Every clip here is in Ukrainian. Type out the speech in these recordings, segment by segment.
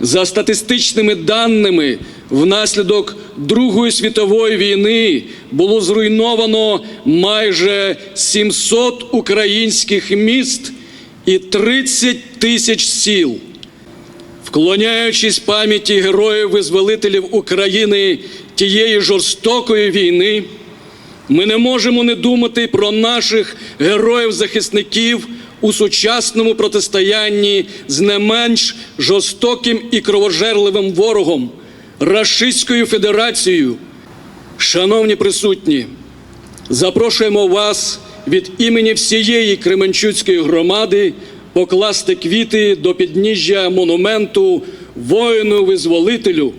За статистичними даними, внаслідок Другої світової війни було зруйновано майже 700 українських міст і 30 тисяч сіл. Вклоняючись пам'яті героїв-визволителів України тієї жорстокої війни, ми не можемо не думати про наших героїв-захисників у сучасному протистоянні з не менш жорстоким і кровожерливим ворогом Рашистською Федерацією. Шановні присутні, запрошуємо вас від імені всієї Кременчуцької громади покласти квіти до підніжжя монументу воїну-визволителю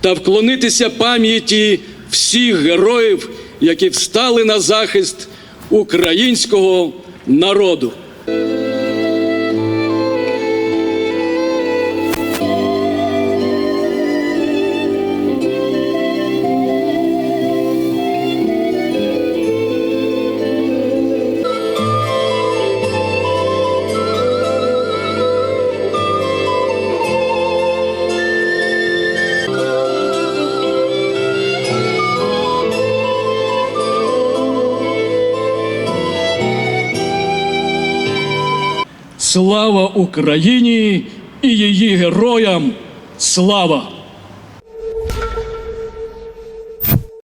та вклонитися пам'яті всіх героїв, які встали на захист українського народу. Слава Україні і її героям! Слава!